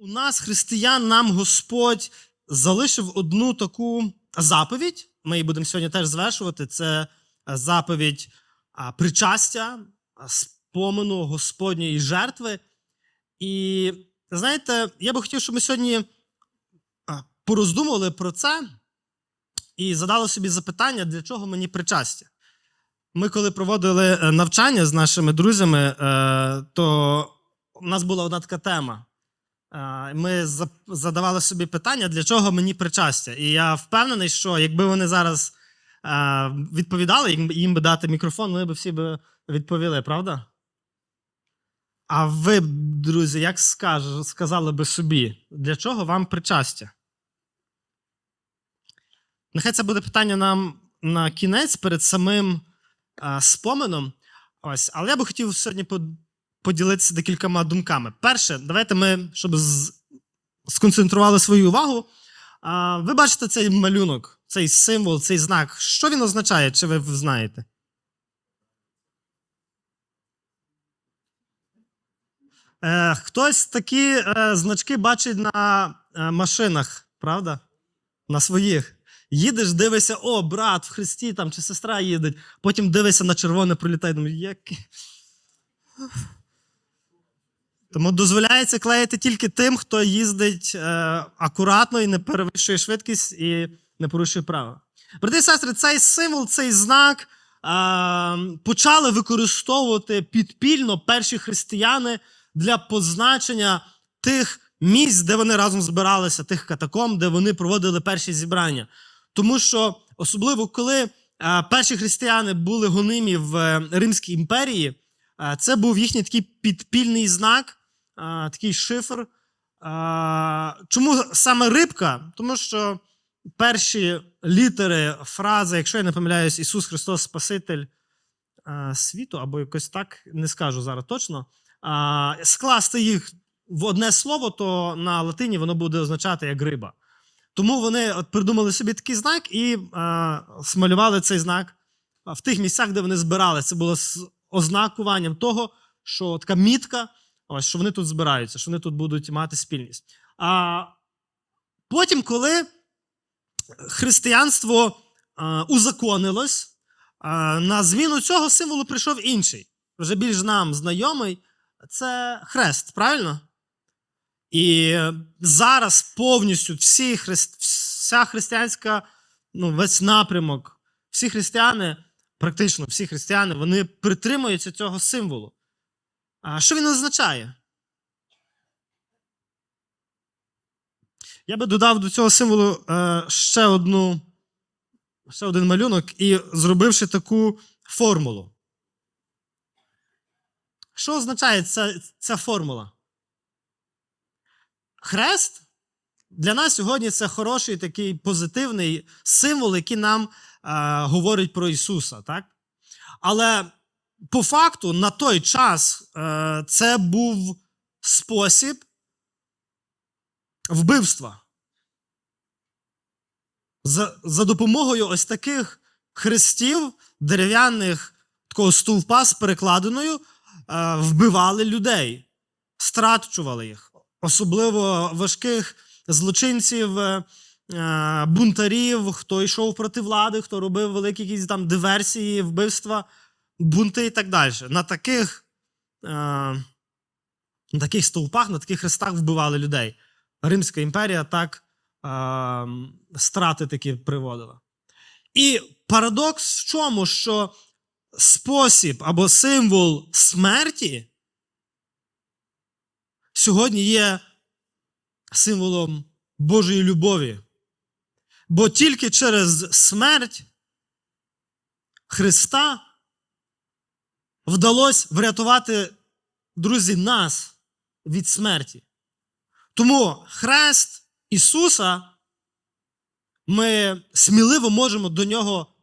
У нас, християн, нам Господь залишив одну таку заповідь. Ми її будемо сьогодні теж звершувати. Це заповідь а, причастя, спомену Господньої жертви. І знаєте, я би хотів, щоб ми сьогодні пороздумували про це і задали собі запитання, для чого мені причастя. Ми, коли проводили е, навчання з нашими друзями, е, то у нас була одна така тема. Ми задавали собі питання, для чого мені причастя. І я впевнений, що якби вони зараз відповідали, їм, би дати мікрофон, вони б всі б відповіли, правда? А ви, друзі, як сказали би собі, для чого вам причастя? Нехай це буде питання нам на кінець перед самим а, споменом. Ось, але я би хотів сьогодні поділитися декількома думками. Перше, давайте ми, щоб сконцентрували свою увагу. Ви бачите цей малюнок, цей символ, цей знак. Що він означає, чи ви знаєте? Е, хтось такі е, значки бачить на е, машинах, правда? На своїх. Їдеш, дивишся, о, брат в Христі там, чи сестра їде. Потім дивишся на червоне, пролітає. Думаю, як... Тому дозволяється клеїти тільки тим, хто їздить е, акуратно і не перевищує швидкість і не порушує права. Брати і сестри, цей символ, цей знак е, почали використовувати підпільно перші християни для позначення тих місць, де вони разом збиралися, тих катакомб, де вони проводили перші зібрання. Тому що, особливо коли е, перші християни були гонимі в е, Римській імперії, це був їхній такий підпільний знак, е, такий шифр. Е, Чому саме рибка? Тому що перші літери, фрази, якщо я не помиляюсь, Ісус Христос Спаситель е, світу, або якось так, не скажу зараз точно. е, Скласти їх в одне слово, то на латині воно буде означати як риба. Тому вони придумали собі такий знак і е, смалювали цей знак в тих місцях, де вони збиралися. Це було ознакуванням того, що така мітка, ось, що вони тут збираються, що вони тут будуть мати спільність. А потім, коли християнство узаконилось, на зміну цього символу прийшов інший, вже більш нам знайомий. Це хрест, правильно? І зараз повністю всі вся християнська, ну, весь напрямок, всі християни, практично всі християни, вони притримуються цього символу. А що він означає? Я би додав до цього символу е, ще, одну, ще один малюнок і зробивши таку формулу. Що означає ця, ця формула? Хрест для нас сьогодні це хороший такий позитивний символ, який нам говорить про Ісуса. Так? Але по факту на той час е, це був спосіб вбивства. За, за допомогою ось таких хрестів, дерев'яних такого стовпа з перекладиною, е, вбивали людей, страчували їх особливо важких злочинців, е, е, бунтарів, хто йшов проти влади, хто робив великі якісь там диверсії, вбивства, бунти і так далі. На таких, е, на таких стовпах, на таких хрестах вбивали людей. Римська імперія так е, страти такі приводила. І парадокс в чому, що спосіб або символ смерті сьогодні є символом Божої любові. Бо тільки через смерть Христа вдалося врятувати, друзі, нас від смерті. Тому хрест Ісуса ми сміливо можемо до нього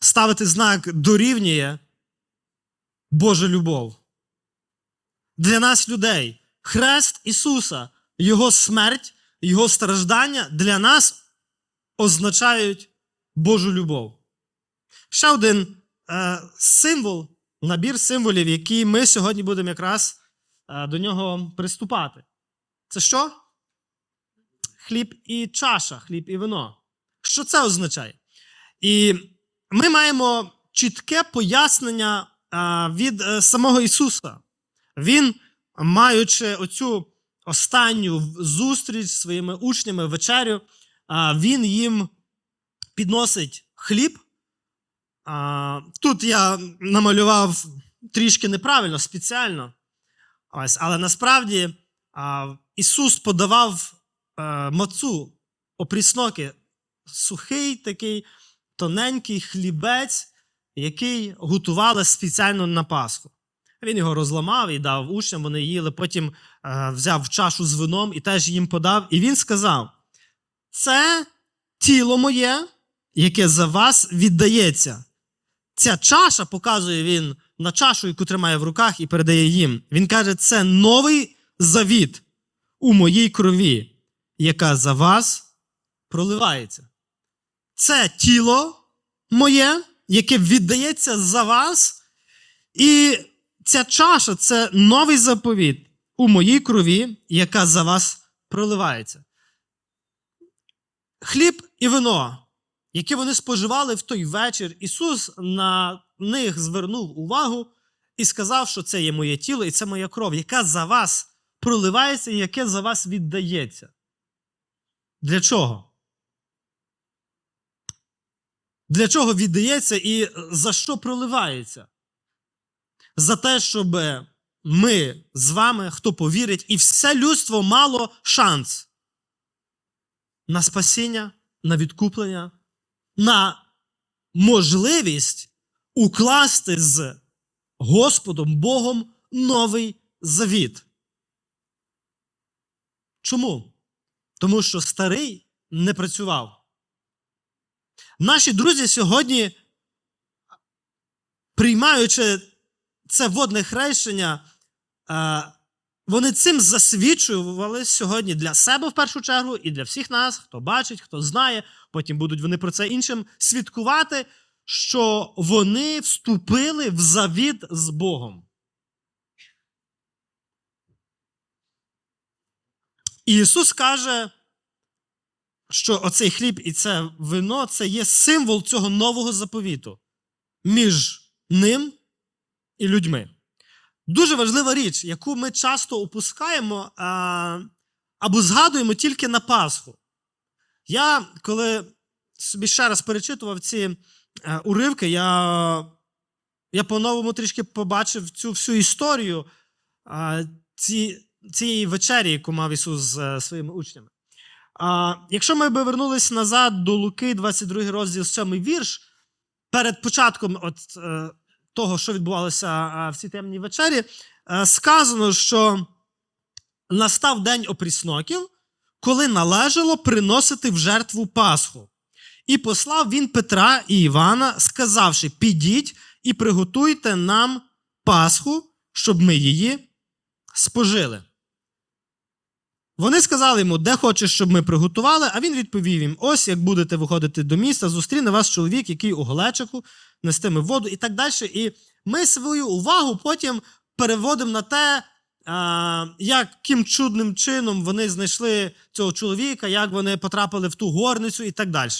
ставити знак дорівнює Божа любов. Для нас, людей, хрест Ісуса, Його смерть, Його страждання для нас означають Божу любов. Ще один е, символ, набір символів, який ми сьогодні будемо якраз е, до нього приступати. Це що? хліб і чаша, хліб і вино. Що це означає? І ми маємо чітке пояснення а, від е, самого Ісуса. Він, маючи оцю останню зустріч зі своїми учнями вечерю, він їм підносить хліб. Тут я намалював трішки неправильно, спеціально. Ось, але насправді Ісус подавав а, мацу опрісноки, сухий такий тоненький хлібець, який готували спеціально на Пасху. Він його розламав і дав учням, вони їли, потім е, взяв чашу з вином і теж їм подав. І він сказав: це тіло моє, яке за вас віддається. Ця чаша показує він на чашу, яку тримає в руках, і передає їм. Він каже: це новий завіт у моїй крові, яка за вас проливається. Це тіло моє, яке віддається за вас, і ця чаша це новий заповіт у моїй крові, яка за вас проливається. Хліб і вино, яке вони споживали в той вечір, Ісус на них звернув увагу і сказав, що це є моє тіло і це моя кров, яка за вас проливається і яке за вас віддається. Для чого? Для чого віддається і за що проливається? За те, щоб ми з вами, хто повірить, і все людство мало шанс на спасіння, на відкуплення, на можливість укласти з Господом Богом новий завіт. Чому? Тому що старий не працював. Наші друзі сьогодні, приймаючи це водне хрещення, вони цим засвідчували сьогодні для себе в першу чергу і для всіх нас, хто бачить, хто знає. Потім будуть вони про це іншим свідкувати, що вони вступили в завіт з Богом. Ісус каже, що оцей хліб і це вино це є символ цього нового заповіту між ним і людьми. Дуже важлива річ, яку ми часто опускаємо а, або згадуємо тільки на Пасху. Я, коли собі ще раз перечитував ці а, уривки, я, я по-новому трішки побачив цю всю історію а, ці, цієї вечері, яку мав Ісус з е, своїми учнями. А, Якщо ми би вернулись назад до Луки, 22 розділ, 7 вірш, перед початком от, е, того, що відбувалося в цій темній вечері, е, сказано, що настав день опрісноків, коли належало приносити в жертву Пасху. І послав він Петра і Івана, сказавши: Підіть і приготуйте нам Пасху, щоб ми її спожили. Вони сказали йому, де хочеш, щоб ми приготували, а він відповів їм: ось як будете виходити до міста, зустріне вас чоловік, який у голечику нестиме воду і так далі. І ми свою увагу потім переводимо на те, яким чудним чином вони знайшли цього чоловіка, як вони потрапили в ту горницю і так далі.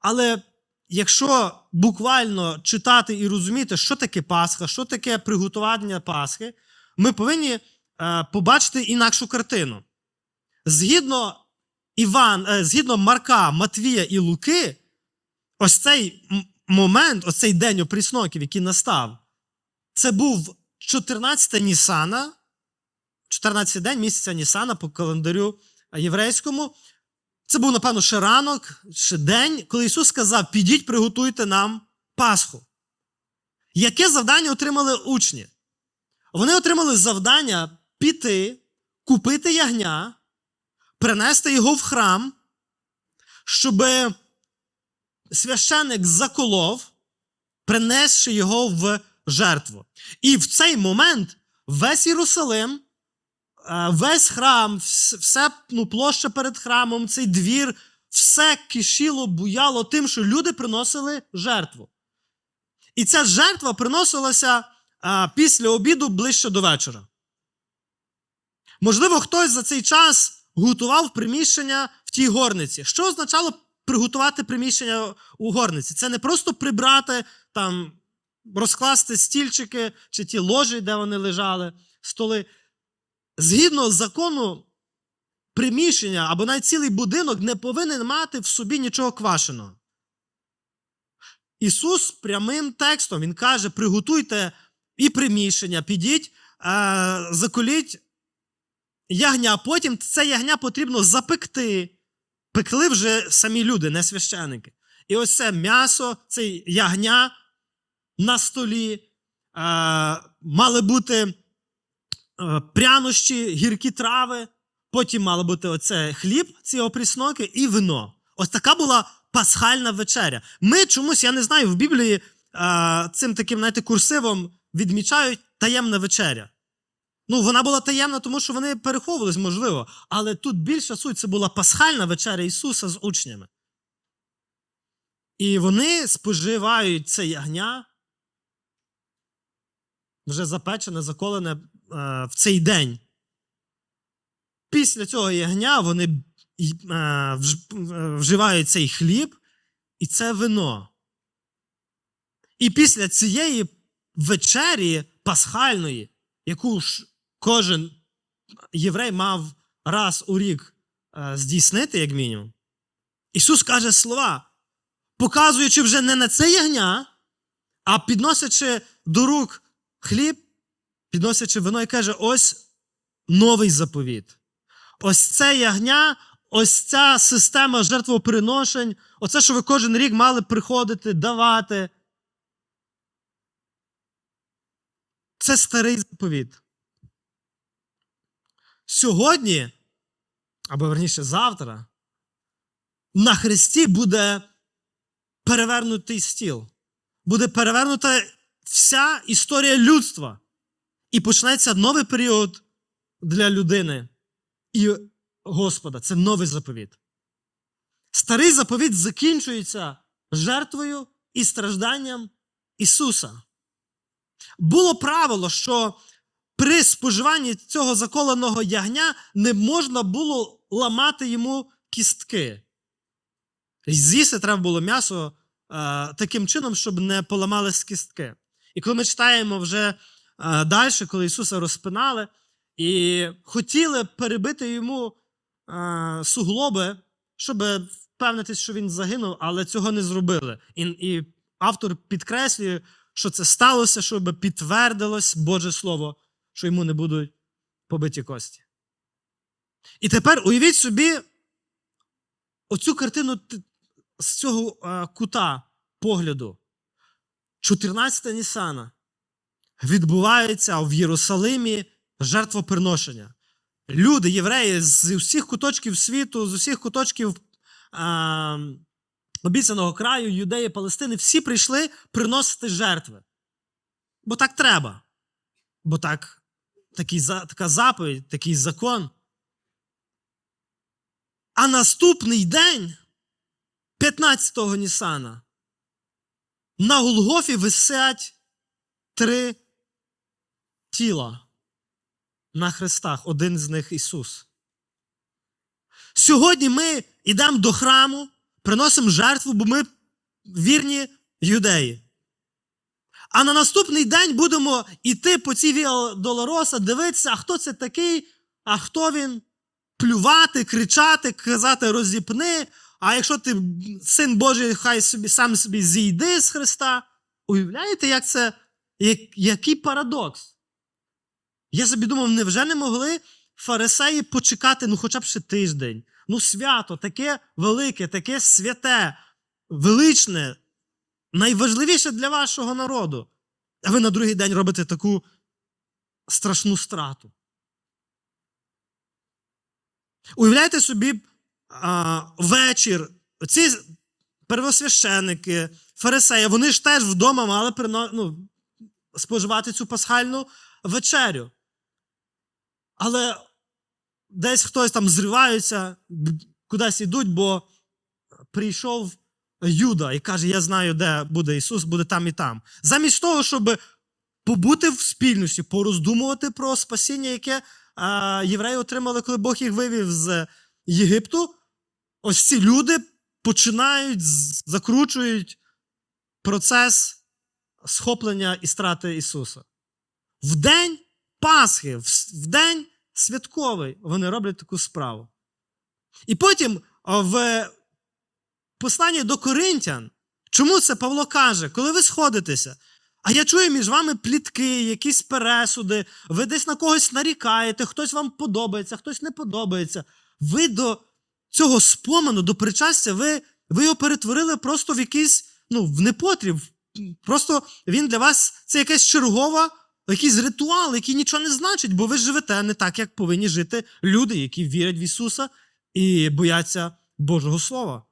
Але якщо буквально читати і розуміти, що таке Пасха, що таке приготування Пасхи, ми повинні побачити інакшу картину. Згідно Іван, е, згідно Марка, Матвія і Луки, ось цей момент, ось цей день опрісноків, який настав, це був 14 Нісана, 14 день місяця Нісана по календарю єврейському. Це був, напевно, ще ранок, ще день, коли Ісус сказав: підіть, приготуйте нам Пасху. Яке завдання отримали учні? Вони отримали завдання піти, купити ягня, принести його в храм, щоб священик заколов, принесши його в жертву. І в цей момент весь Єрусалим, е, весь храм, вс- все ну, площа перед храмом, цей двір, все кишіло, буяло тим, що люди приносили жертву. І ця жертва приносилася а, після обіду ближче до вечора. Можливо, хтось за цей час готував приміщення в тій горниці. Що означало приготувати приміщення у горниці? Це не просто прибрати там, розкласти стільчики чи ті ложі, де вони лежали, столи. Згідно з закону, приміщення або навіть цілий будинок не повинен мати в собі нічого квашеного. Ісус прямим текстом Він каже: приготуйте і приміщення, підіть, е, заколіть ягня, а потім це ягня потрібно запекти. Пекли вже самі люди, не священики. І ось це м'ясо, це ягня на столі. Е, мали бути е, прянощі, гіркі трави, потім мало бути оце хліб, ці опрісноки, і вино. Ось така була пасхальна вечеря. Ми чомусь, я не знаю, в Біблії е, цим таким знаєте, курсивом відмічають таємна вечеря. Ну, вона була таємна, тому що вони переховувались, можливо. Але тут більша суть це була пасхальна вечеря Ісуса з учнями. І вони споживають це ягня, вже запечене, заколене е, в цей день. Після цього ягня вони е, е, вживають цей хліб і це вино. І після цієї вечері пасхальної, яку ж кожен єврей мав раз у рік е, здійснити, як мінімум, Ісус каже слова, показуючи вже не на це ягня, а підносячи до рук хліб, підносячи вино і каже: ось новий заповіт. Ось це ягня, ось ця система жертвоприношень, оце, що ви кожен рік мали приходити, давати. Це старий заповіт. Сьогодні, або верніше завтра, на Христі буде перевернутий стіл. Буде перевернута вся історія людства. І почнеться новий період для людини і Господа. Це новий заповіт. Старий заповіт закінчується жертвою і стражданням Ісуса. Було правило, що при споживанні цього заколеного ягня не можна було ламати йому кістки. З'їсти треба було м'ясо е, таким чином, щоб не поламались кістки. І коли ми читаємо вже е, далі, коли Ісуса розпинали і хотіли перебити йому е, суглоби, щоб впевнитись, що він загинув, але цього не зробили. І, і автор підкреслює, що це сталося, щоб підтвердилось Боже Слово, що йому не будуть побиті кості. І тепер уявіть собі оцю картину з цього кута погляду. 14 Нісана відбувається в Єрусалимі жертвоприношення. Люди, євреї з усіх куточків світу, з усіх куточків а, обіцяного краю, Юдеї, Палестини, всі прийшли приносити жертви. Бо так треба. Бо так, такий, така заповідь, такий закон. А наступний день, 15-го Нісана, на Голгофі висять три тіла на хрестах, один з них Ісус. Сьогодні ми йдемо до храму, приносимо жертву, бо ми вірні юдеї. А на наступний день будемо йти по цій Віа Долороса, дивитися, а хто це такий, а хто він, плювати, кричати, казати розіпни. А якщо ти син Божий, хай собі сам собі зійди з Христа. Уявляєте, як це, як, який парадокс? Я собі думав, невже не могли фарисеї почекати ну хоча б ще тиждень? Ну, свято, таке велике, таке святе, величне, найважливіше для вашого народу. А ви на другий день робите таку страшну страту. Уявляєте собі а, вечір, ці первосвященники, фарисеї, вони ж теж вдома мали ну, споживати цю пасхальну вечерю. Але десь хтось там зривається, кудись ідуть, бо прийшов Юда і каже: Я знаю, де буде Ісус, буде там і там. Замість того, щоб побути в спільності, пороздумувати про спасіння, яке а, євреї отримали, коли Бог їх вивів з Єгипту, ось ці люди починають, закручують процес схоплення і страти Ісуса. В день Пасхи, в день святковий, вони роблять таку справу. І потім в посланні до Коринтян, чому це Павло каже, коли ви сходитеся, а я чую між вами плітки, якісь пересуди, ви десь на когось нарікаєте, хтось вам подобається, хтось не подобається. Ви до цього спомену, до причастя, ви, ви його перетворили просто в якийсь, ну, в непотріб. Просто він для вас це якась чергова, якийсь ритуал, який нічого не значить, бо ви живете не так, як повинні жити люди, які вірять в Ісуса і бояться Божого Слова.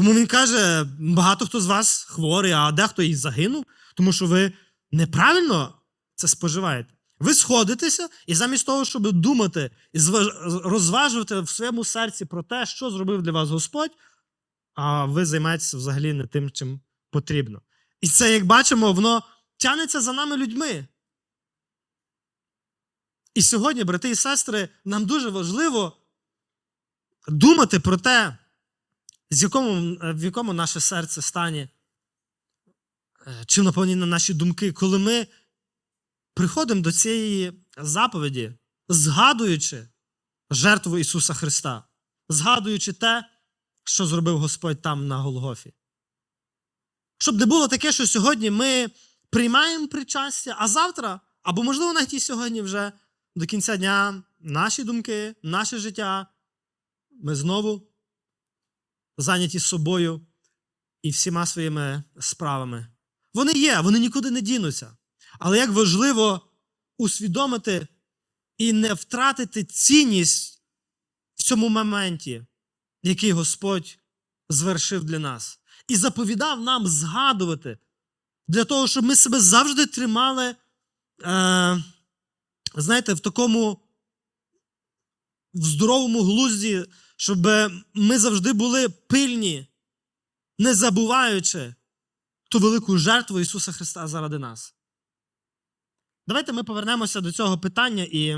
Тому він каже: багато хто з вас хворий, а дехто і загинув, тому що ви неправильно це споживаєте. Ви сходитеся, і замість того, щоб думати і розважувати в своєму серці про те, що зробив для вас Господь, а ви займаєтеся взагалі не тим, чим потрібно. І це, як бачимо, воно тягнеться за нами людьми. І сьогодні, брати і сестри, нам дуже важливо думати про те, з якому, в якому наше серце стані, е, чим наповнені наші думки, коли ми приходимо до цієї заповіді, згадуючи жертву Ісуса Христа, згадуючи те, що зробив Господь там на Голгофі. Щоб не було таке, що сьогодні ми приймаємо причастя, а завтра, або, можливо, навіть і сьогодні вже до кінця дня наші думки, наше життя, ми знову зайняті собою і всіма своїми справами. Вони є, вони нікуди не дінуться. Але як важливо усвідомити і не втратити цінність в цьому моменті, який Господь звершив для нас, і заповідав нам згадувати для того, щоб ми себе завжди тримали, е, знаєте, в такому в здоровому глузді, щоб ми завжди були пильні, не забуваючи ту велику жертву Ісуса Христа заради нас. Давайте ми повернемося до цього питання і,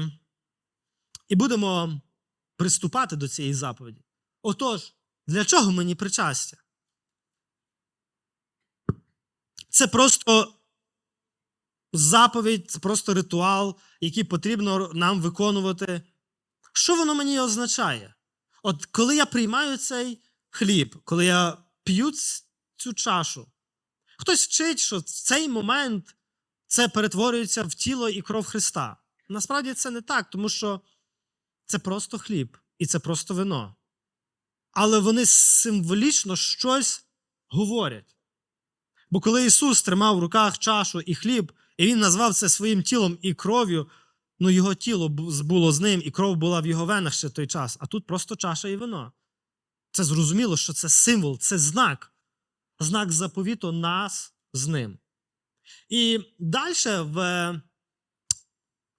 і будемо приступати до цієї заповіді. Отож, для чого мені причастя? Це просто заповідь, це просто ритуал, який потрібно нам виконувати. Що воно мені означає? От коли я приймаю цей хліб, коли я п'ю цю чашу, хтось вчить, що в цей момент це перетворюється в тіло і кров Христа. Насправді це не так, тому що це просто хліб і це просто вино. Але вони символічно щось говорять. Бо коли Ісус тримав в руках чашу і хліб, і Він назвав це своїм тілом і кров'ю, ну його тіло було з ним, і кров була в його венах ще той час, а тут просто чаша і вино. Це зрозуміло, що це символ, це знак, знак заповіту нас з ним. І далі в,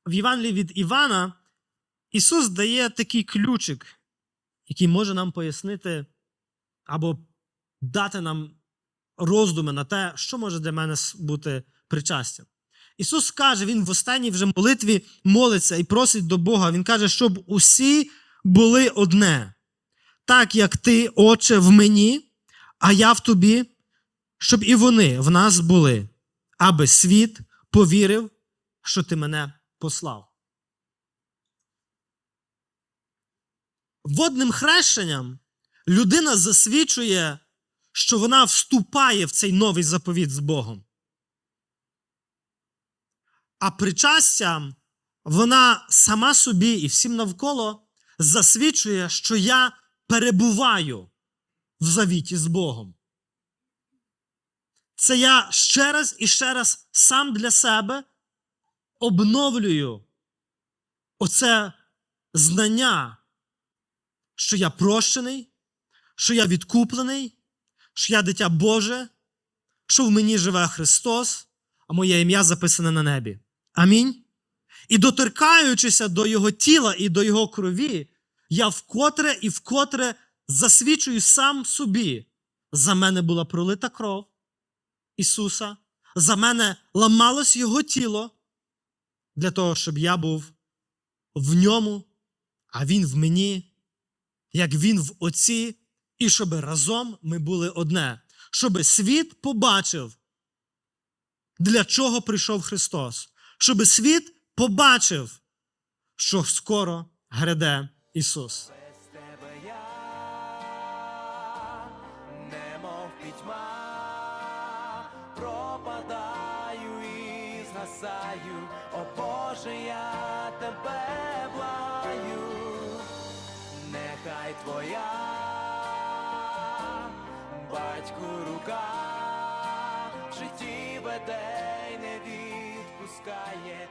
в Євангелії від Івана Ісус дає такий ключик, який може нам пояснити або дати нам роздуми на те, що може для мене бути причастям. Ісус каже, Він в останній вже молитві молиться і просить до Бога. Він каже, щоб усі були одне, так як ти, Отче, в мені, а я в тобі, щоб і вони в нас були, аби світ повірив, що ти мене послав. Водним хрещенням людина засвідчує, що вона вступає в цей новий заповіт з Богом. А причастям вона сама собі і всім навколо засвідчує, що я перебуваю в завіті з Богом. Це я ще раз і ще раз сам для себе обновлюю оце знання, що я прощений, що я відкуплений, що я дитя Боже, що в мені живе Христос, а моє ім'я записане на небі. Амінь. І доторкаючися до Його тіла і до Його крові, я вкотре і вкотре засвідчую сам собі. За мене була пролита кров Ісуса, за мене ламалось Його тіло для того, щоб я був в ньому, а Він в мені, як він в Отці, і щоб разом ми були одне, щоб світ побачив, для чого прийшов Христос, щоб світ побачив, що скоро гряде Ісус. О Боже, я тебе благаю, нехай твоя батьку рука в житті веде відпускає,